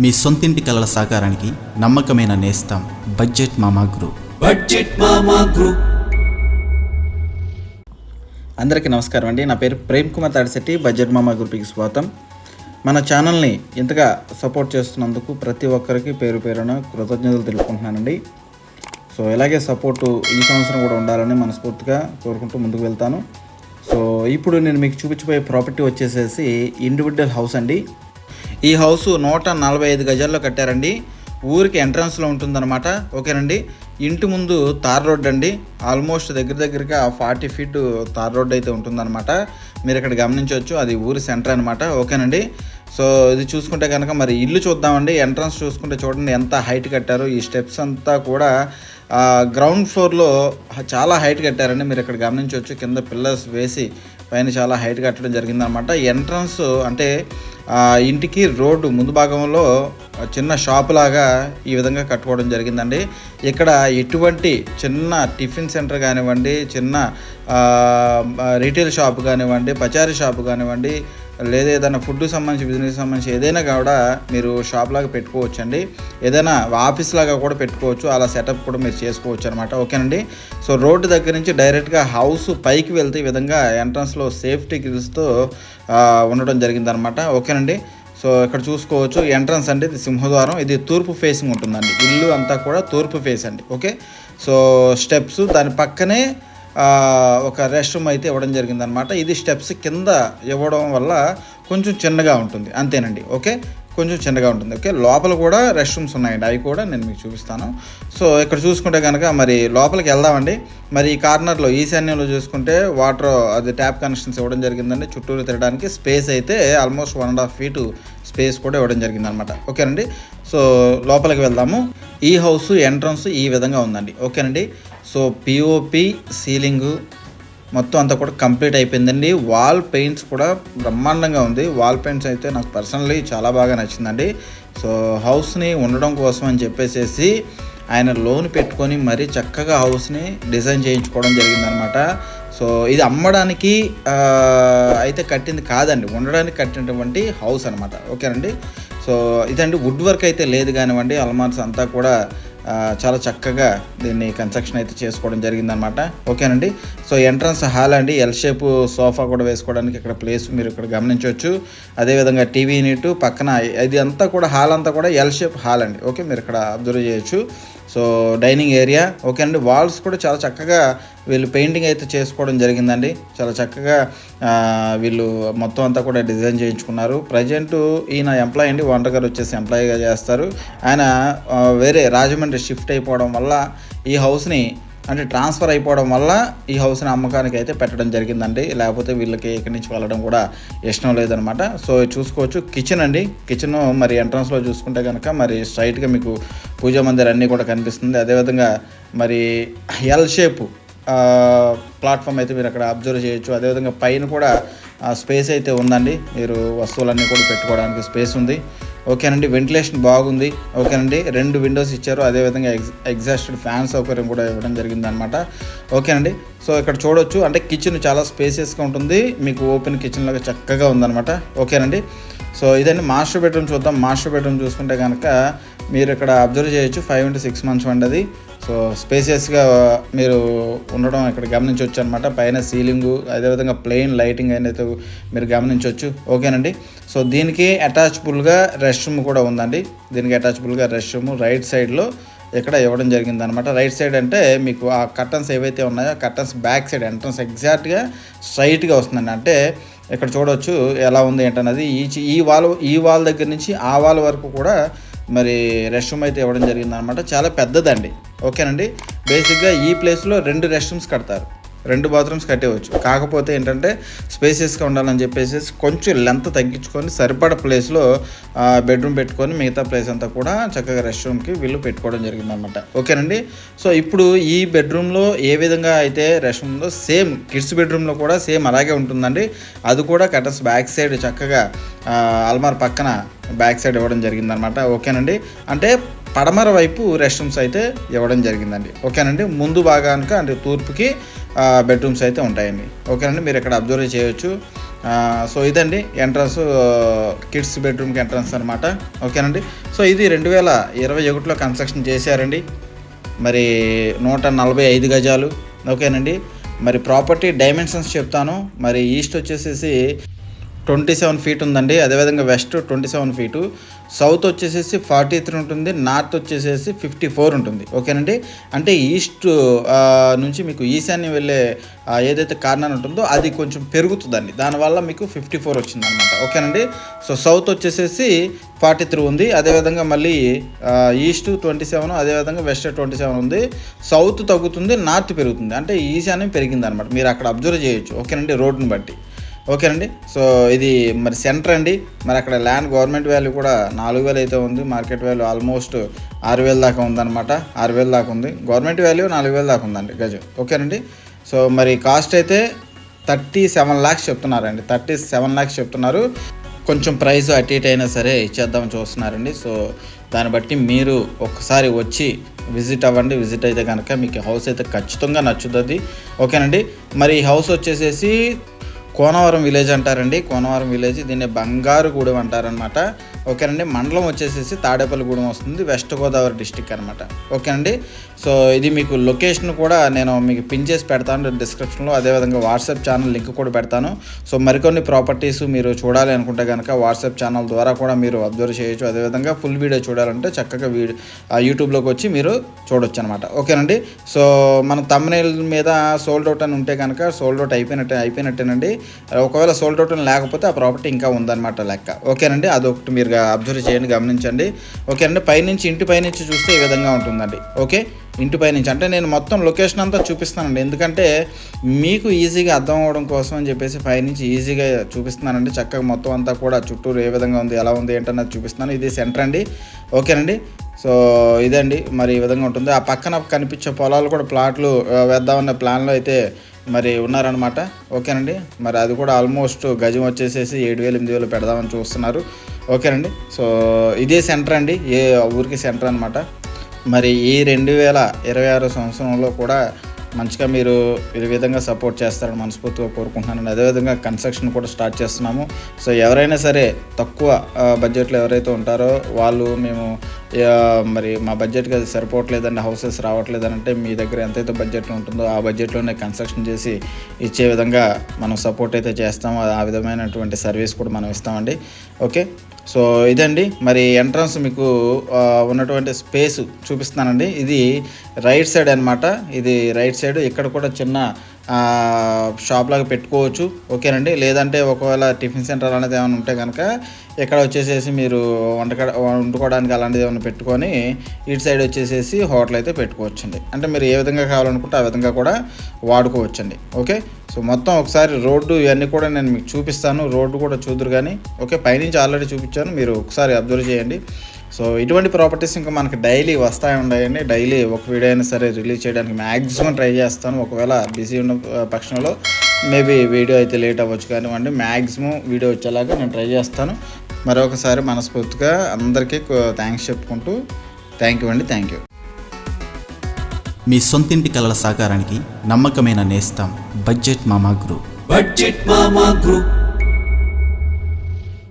మీ సొంతింటి కలల సాకారానికి నమ్మకమైన నేస్తం budget Mama group. Budget Mama Group. అందరికీ నమస్కారం అండి. నా పేరు ప్రేమ్ కుమార్ తాడిశెట్టి బడ్జెట్ మామా గ్రూప్కి స్వాగతం. మన ఛానల్ని ఇంతగా సపోర్ట్ చేస్తున్నందుకు ప్రతి ఒక్కరికి పేరు పేరున కృతజ్ఞతలు తెలుపుకుంటున్నానండి. సో ఇలాగే సపోర్టు ఈ సంవత్సరం కూడా ఉండాలని మనస్ఫూర్తిగా కోరుకుంటూ ముందుకు వెళ్తాను. సో ఇప్పుడు నేను మీకు చూపించబోయే ప్రాపర్టీ వచ్చేసేసి ఇండివిజువల్ హౌస్ అండి. ఈ హౌస్ నూట నలభై ఐదు గజాల్లో కట్టారండి. ఊరికి ఎంట్రన్స్లో ఉంటుందన్నమాట. ఓకేనండి. ఇంటి ముందు తార్ రోడ్ అండి. ఆల్మోస్ట్ దగ్గర దగ్గరగా ఫార్టీ ఫీట్ తార్ రోడ్ అయితే ఉంటుందన్నమాట. మీరు ఇక్కడ గమనించవచ్చు అది ఊరి సెంటర్ అనమాట ఓకేనండి. సో ఇది చూసుకుంటే కనుక మరి ఇల్లు చూద్దామండి. ఎంట్రన్స్ చూసుకుంటే చూడండి ఎంత హైట్ కట్టారు. ఈ స్టెప్స్ అంతా కూడా గ్రౌండ్ ఫ్లోర్లో చాలా హైట్ కట్టారండి. మీరు ఇక్కడ గమనించవచ్చు కింద పిల్లర్స్ వేసి పైన చాలా హైట్ కట్టడం జరిగిందనమాట ఎంట్రన్స్ అంటే ఇంటికి రోడ్డు ముందు భాగంలో చిన్న షాప్ లాగా ఈ విధంగా కట్టుకోవడం జరిగిందండి. ఇక్కడ ఎటువంటి చిన్న టిఫిన్ సెంటర్ కానివ్వండి చిన్న రీటైల్ షాప్ కానివ్వండి పచారీ షాప్ కానివ్వండి లేదా ఏదైనా ఫుడ్ సంబంధించి బిజినెస్ సంబంధించి ఏదైనా కూడా మీరు షాప్ లాగా పెట్టుకోవచ్చు అండి ఏదైనా ఆఫీస్ లాగా కూడా పెట్టుకోవచ్చు. అలా సెటప్ కూడా మీరు చేసుకోవచ్చు అనమాట ఓకేనండి? సో రోడ్డు దగ్గర నుంచి డైరెక్ట్గా హౌస్ పైకి వెళ్తే ఈ విధంగా ఎంట్రన్స్లో సేఫ్టీ గ్రిల్స్తో ఉండడం జరిగిందనమాట ఓకేనండి? సో ఇక్కడ చూసుకోవచ్చు. ఎంట్రన్స్ అండి ఇది సింహద్వారం. ఇది తూర్పు ఫేసింగ్ ఉంటుందండి. ఇల్లు అంతా కూడా తూర్పు ఫేస్ అండి. ఓకే? సో స్టెప్స్ దాని పక్కనే ఒక రెస్ట్ రూమ్ అయితే ఇవ్వడం జరిగిందనమాట ఇది స్టెప్స్ కింద ఇవ్వడం వల్ల కొంచెం చిన్నగా ఉంటుంది. అంతేనండి. ఓకే? కొంచెం చిన్నగా ఉంటుంది. ఓకే? లోపల కూడా రెస్ట్ రూమ్స్ ఉన్నాయండి. అవి కూడా నేను మీకు చూపిస్తాను. సో ఇక్కడ చూసుకుంటే కనుక మరి లోపలికి వెళ్దామండి. మరి ఈ కార్నర్లో ఈశాన్యంలో చూసుకుంటే వాటర్ అది ట్యాప్ కనెక్షన్స్ ఇవ్వడం జరిగిందండి. చుట్టూరు తిరగడానికి స్పేస్ అయితే almost one and half feet space కూడా ఇవ్వడం జరిగిందనమాట ఓకేనండి? సో లోపలికి వెళ్దాము. ఈ హౌస్ ఎంట్రన్స్ ఈ విధంగా ఉందండి. ఓకేనండి? సో పిఓపి సీలింగు మొత్తం అంతా కూడా కంప్లీట్ అయిపోయిందండి. వాల్ పెయింట్స్ కూడా బ్రహ్మాండంగా ఉంది. వాల్ పెయింట్స్ అయితే నాకు పర్సనలీ చాలా బాగా నచ్చిందండి. సో హౌస్ని ఉండడం కోసం అని చెప్పేసేసి ఆయన లోన్ పెట్టుకొని మరీ చక్కగా హౌస్ని డిజైన్ చేయించుకోవడం జరిగిందనమాట సో ఇది అమ్మడానికి అయితే కట్టింది కాదండి. ఉండడానికి కట్టినటువంటి హౌస్ అనమాట ఓకేనండి? సో ఇదండి వుడ్ వర్క్ అయితే లేదు కానివ్వండి అల్మార్స్ అంతా కూడా చాలా చక్కగా దీన్ని కన్స్ట్రక్షన్ అయితే చేసుకోవడం జరిగిందనమాట ఓకేనండి? సో ఎంట్రన్స్ హాల్ అండి. ఎల్ షేప్ సోఫా కూడా వేసుకోవడానికి ఇక్కడ ప్లేస్ మీరు ఇక్కడ గమనించవచ్చు. అదేవిధంగా టీవీ యూనిట్ పక్కన ఇది అంతా కూడా హాల్ అంతా కూడా ఎల్ షేప్ హాల్ అండి. ఓకే మీరు ఇక్కడ అబ్జర్వ్ చేయొచ్చు. సో డైనింగ్ ఏరియా ఓకే అండి. వాల్స్ కూడా చాలా చక్కగా వీళ్ళు పెయింటింగ్ అయితే చేసుకోవడం జరిగిందండి. చాలా చక్కగా వీళ్ళు మొత్తం అంతా కూడా డిజైన్ చేయించుకున్నారు. ప్రజెంట్ ఈయన ఎంప్లాయ్ అండి. వంట గారు వచ్చేసి ఎంప్లాయీగా చేస్తారు. ఆయన వేరే రాజమండ్రి షిఫ్ట్ అయిపోవడం వల్ల ఈ హౌస్ని అంటే ట్రాన్స్ఫర్ అయిపోవడం వల్ల ఈ హౌస్ని అమ్మకానికి అయితే పెట్టడం జరిగిందండి. లేకపోతే వీళ్ళకి ఇక్కడి నుంచి వెళ్ళడం కూడా ఇష్టం లేదనమాట. సో చూసుకోవచ్చు. కిచెన్ అండి. కిచెన్ మరి ఎంట్రన్స్లో చూసుకుంటే కనుక మరి స్ట్రైట్గా మీకు పూజా మందిర్ అన్నీ కూడా కనిపిస్తుంది. అదేవిధంగా మరి ఎల్ షేపు ప్లాట్ఫామ్ అయితే మీరు అక్కడ అబ్జర్వ్ చేయొచ్చు. అదేవిధంగా పైన కూడా స్పేస్ అయితే ఉందండి. మీరు వస్తువులన్నీ కూడా పెట్టుకోవడానికి స్పేస్ ఉంది. ఓకేనండి వెంటిలేషన్ బాగుంది. ఓకేనండి రెండు విండోస్ ఇచ్చారు. అదేవిధంగా ఎగ్జ్ ఎగ్జాస్టెడ్ ఫ్యాన్ సౌకర్యం కూడా ఇవ్వడం జరిగిందనమాట ఓకేనండి సో ఇక్కడ చూడొచ్చు. అంటే కిచెన్ చాలా స్పేసియస్గా ఉంటుంది. మీకు ఓపెన్ కిచెన్ లాగా చక్కగా ఉందన్నమాట. ఓకేనండి సో ఇదండి మాస్టర్ బెడ్రూమ్ చూద్దాం. మాస్టర్ బెడ్రూమ్ చూసుకుంటే కనుక మీరు ఇక్కడ అబ్జర్వ్ చేయొచ్చు. ఫైవ్ ఇంటూ సిక్స్ మంత్స్ అండి సో స్పేసియస్గా మీరు ఉండడం ఇక్కడ గమనించవచ్చు అనమాట పైన సీలింగు అదేవిధంగా ప్లెయిన్ లైటింగ్ అనేది మీరు గమనించవచ్చు ఓకేనండి? సో దీనికి అటాచబుల్గా రెస్ట్ రూమ్ కూడా ఉందండి. దీనికి అటాచబుల్గా రెస్ట్ రూమ్ రైట్ సైడ్లో ఇక్కడ ఇవ్వడం జరిగింది అనమాట రైట్ సైడ్ అంటే మీకు ఆ కర్టన్స్ ఏవైతే ఉన్నాయో కర్టన్స్ బ్యాక్ సైడ్ ఎంట్రన్స్ ఎగ్జాక్ట్గా స్ట్రైట్గా వస్తుందండి. అంటే ఇక్కడ చూడవచ్చు ఎలా ఉంది ఏంటన్నది. ఈ చి- ఈ వాల్ ఈ వాల్ దగ్గర నుంచి ఆ వాల్ వరకు కూడా మరి రెస్ట్ రూమ్ అయితే ఇవ్వడం జరిగింది అనమాట చాలా పెద్దదండి. ఓకేనండి? బేసిక్గా ఈ ప్లేస్లో రెండు రెస్ట్ రూమ్స్ కడతారు. రెండు బాత్రూమ్స్ కట్టేవచ్చు. కాకపోతే ఏంటంటే స్పేసియస్గా ఉండాలని చెప్పేసి కొంచెం లెంత్ తగ్గించుకొని సరిపడ ప్లేస్లో బెడ్రూమ్ పెట్టుకొని మిగతా ప్లేస్ అంతా కూడా చక్కగా రెస్ట్ రూమ్కి వీళ్ళు పెట్టుకోవడం జరిగిందనమాట ఓకేనండి? సో ఇప్పుడు ఈ బెడ్రూమ్లో ఏ విధంగా అయితే రెస్ట్ రూమ్లో సేమ్ కిడ్స్ బెడ్రూమ్లో కూడా సేమ్ అలాగే ఉంటుందండి. అది కూడా కటర్స్ బ్యాక్ సైడ్ చక్కగా అల్మార్ పక్కన బ్యాక్ సైడ్ ఇవ్వడం జరిగిందనమాట ఓకేనండి? అంటే పడమర వైపు రెస్ట్ రూమ్స్ అయితే ఇవ్వడం జరిగిందండి. ఓకేనండి? ముందు భాగానికి అంటే తూర్పుకి బెడ్రూమ్స్ అయితే ఉంటాయండి. ఓకేనండి? మీరు ఇక్కడ అబ్జర్వ్ చేయొచ్చు. సో ఇదండి ఎంట్రన్స్ కిడ్స్ బెడ్రూమ్కి ఎంట్రన్స్ అనమాట ఓకేనండి? సో ఇది రెండు వేల ఇరవై ఒకటిలో కన్స్ట్రక్షన్ చేశారండి. మరి నూట నలభై ఐదు గజాలు. ఓకేనండి? మరి ప్రాపర్టీ డైమెన్షన్స్ చెప్తాను. మరి ఈస్ట్ వచ్చేసేసి ట్వంటీ సెవెన్ ఫీట్ ఉందండి. అదేవిధంగా west twenty seven feet. South వచ్చేసేసి ఫార్టీ త్రీ ఉంటుంది. నార్త్ వచ్చేసేసి ఫిఫ్టీ ఫోర్ ఉంటుంది. ఓకేనండి? అంటే ఈస్ట్ నుంచి మీకు ఈశాన్యం వెళ్ళే ఏదైతే కార్నర్ ఉంటుందో అది కొంచెం పెరుగుతుందండి. దానివల్ల మీకు ఫిఫ్టీ ఫోర్ వచ్చింది అనమాట ఓకేనండి? సో సౌత్ వచ్చేసేసి ఫార్టీ త్రీ ఉంది. అదేవిధంగా మళ్ళీ ఈస్ట్ ట్వంటీ సెవెన్ అదేవిధంగా వెస్ట్ ట్వంటీ సెవెన్ ఉంది. సౌత్ తగ్గుతుంది నార్త్ పెరుగుతుంది. అంటే ఈశాన్యం పెరిగిందనమాట. మీరు అక్కడ అబ్జర్వ్ చేయొచ్చు. ఓకేనండి? రోడ్డుని బట్టి. ఓకేనండి. సో ఇది మరి సెంటర్ అండి. మరి అక్కడ ల్యాండ్ గవర్నమెంట్ వాల్యూ కూడా నాలుగు వేలు అయితే ఉంది. మార్కెట్ వాల్యూ ఆల్మోస్ట్ ఆరు వేల దాకా ఉందన్నమాట. ఆరు వేల దాకా ఉంది. గవర్నమెంట్ వాల్యూ నాలుగు వేల దాకా ఉందండి. గజం. ఓకేనండి. సో మరి కాస్ట్ అయితే థర్టీ సెవెన్ ల్యాక్స్ చెప్తున్నారండి. థర్టీ సెవెన్ ల్యాక్స్ చెప్తున్నారు. కొంచెం ప్రైస్ అటు ఇటు అయినా సరే ఇచ్చేద్దాం చూస్తున్నారండి. సో దాన్ని బట్టి మీరు ఒకసారి వచ్చి విజిట్ అవ్వండి. విజిట్ అయితే కనుక మీకు హౌస్ అయితే ఖచ్చితంగా నచ్చుతుంది. ఓకేనండి. మరి ఈ హౌస్ వచ్చేసేసి కోనవరం విలేజ్ అంటారండి. కోనవరం విలేజ్ దీన్ని బంగారు గూడెం అంటారనమాట ఓకేనండి మండలం వచ్చేసేసి తాడేపల్లిగూడెం వస్తుంది వెస్ట్ గోదావరి డిస్టిక్ అనమాట ఓకేనండి? సో ఇది మీకు లొకేషన్ కూడా నేను మీకు పిన్ చేసి పెడతాను డిస్క్రిప్షన్లో. అదేవిధంగా వాట్సాప్ ఛానల్ లింక్ కూడా పెడతాను. సో మరికొన్ని ప్రాపర్టీస్ మీరు చూడాలి అనుకుంటే కనుక వాట్సాప్ ఛానల్ ద్వారా కూడా మీరు అబ్జర్వ్ చేయొచ్చు. అదేవిధంగా ఫుల్ వీడియో చూడాలంటే చక్కగా వీడియో యూట్యూబ్లోకి వచ్చి మీరు చూడొచ్చు అనమాట ఓకేనండి? సో మన తమ్మునేల్ మీద సోల్డ్ అవుట్ అని ఉంటే కనుక సోల్డ్ అవుట్ అయిపోయినట్టే అయిపోయినట్టేనండి. ఒకవేళ సోల్డ్ అవుట్ అని లేకపోతే ఆ ప్రాపర్టీ ఇంకా ఉందన్నమాట లెక్క. ఓకేనండి? అదొకటి మీరు అబ్జర్వ్ చేయండి గమనించండి. ఓకే అండి పైనుంచి ఇంటి పైనుంచి చూస్తే ఈ విధంగా ఉంటుందండి. ఓకే ఇంటి పైనుంచి. అంటే నేను మొత్తం లొకేషన్ అంతా చూపిస్తానండి. ఎందుకంటే మీకు ఈజీగా అర్థం అవ్వడం కోసం అని చెప్పేసి పైనుంచి ఈజీగా చూపిస్తున్నానండి. చక్కగా మొత్తం అంతా కూడా చుట్టూరు ఏ విధంగా ఉంది ఎలా ఉంది ఏంటన్నది చూపిస్తున్నాను. ఇది సెంటర్ అండి. ఓకేనండి. సో ఇదండి. మరి ఈ విధంగా ఉంటుంది. ఆ పక్కన కనిపించే పొలాలు కూడా ప్లాట్లు వేద్దామన్న ప్లాన్లో అయితే మరి ఉన్నారనమాట ఓకేనండి? మరి అది కూడా ఆల్మోస్ట్ గజం వచ్చేసేసి ఏడు వేలు ఎనిమిది వేలు పెడదామని చూస్తున్నారు. ఓకేనండి? సో ఇదే సెంటర్ అండి. ఏ ఊరికి సెంటర్ అనమాట మరి ఈ రెండు వేల ఇరవై ఆరు సంవత్సరంలో కూడా మంచిగా మీరు ఈ విధంగా సపోర్ట్ చేస్తారని మనస్ఫూర్తిగా కోరుకుంటున్నాను అదేవిధంగా కన్స్ట్రక్షన్ కూడా స్టార్ట్ చేస్తున్నాము. సో ఎవరైనా సరే తక్కువ బడ్జెట్లో ఎవరైతే ఉంటారో వాళ్ళు మేము మరి మా బడ్జెట్కి అది సరిపోవట్లేదండి హౌసెస్ రావట్లేదని అంటే మీ దగ్గర ఎంతైతే బడ్జెట్ ఉంటుందో ఆ బడ్జెట్లోనే కన్స్ట్రక్షన్ చేసి ఇచ్చే విధంగా మనం సపోర్ట్ అయితే చేస్తాము. ఆ విధమైనటువంటి సర్వీస్ కూడా మనం ఇస్తామండి. ఓకే సో ఇదండి. మరి ఎంట్రన్స్ మీకు ఉన్నటువంటి స్పేస్ చూపిస్తున్నానండి. ఇది రైట్ సైడ్ అన్నమాట. ఇది రైట్ సైడ్. ఇక్కడ కూడా చిన్న షాప్లాగా షాప్ లాగా పెట్టుకోవచ్చు. ఓకేనండి? లేదంటే ఒకవేళ టిఫిన్ సెంటర్ అనేది ఏమైనా ఉంటే కనుక ఇక్కడ వచ్చేసేసి మీరు వంటక వండుకోవడానికి అలాంటిది ఏమైనా పెట్టుకొని ఇటు సైడ్ వచ్చేసేసి హోటల్ అయితే పెట్టుకోవచ్చండి. అంటే మీరు ఏ విధంగా కావాలనుకుంటే ఆ విధంగా కూడా వాడుకోవచ్చండి. ఓకే? సో మొత్తం ఒకసారి రోడ్డు ఇవన్నీ కూడా నేను మీకు చూపిస్తాను. రోడ్డు కూడా చూద్దరు కానీ ఓకే పైనుంచి ఆల్రెడీ చూపించాను. మీరు ఒకసారి అబ్జర్వ్ చేయండి. సో ఇటువంటి ప్రాపర్టీస్ ఇంకా మనకి డైలీ వస్తాయి ఉన్నాయండి డైలీ ఒక వీడియో అయినా సరే రిలీజ్ చేయడానికి మ్యాక్సిమం ట్రై చేస్తాను. ఒకవేళ బిజీ ఉన్న పక్షంలో మేబీ వీడియో అయితే లేట్ అవ్వచ్చు కానివ్వండి. మ్యాక్సిమం వీడియో వచ్చేలాగా నేను ట్రై చేస్తాను. మరొకసారి మనస్ఫూర్తిగా అందరికీ థ్యాంక్స్ చెప్పుకుంటూ థ్యాంక్ యూ అండి. థ్యాంక్ యూ మీ సొంతింటి కలల సాకారానికి నమ్మకమైన నేస్తాం budget Mama group. Budget Mama group.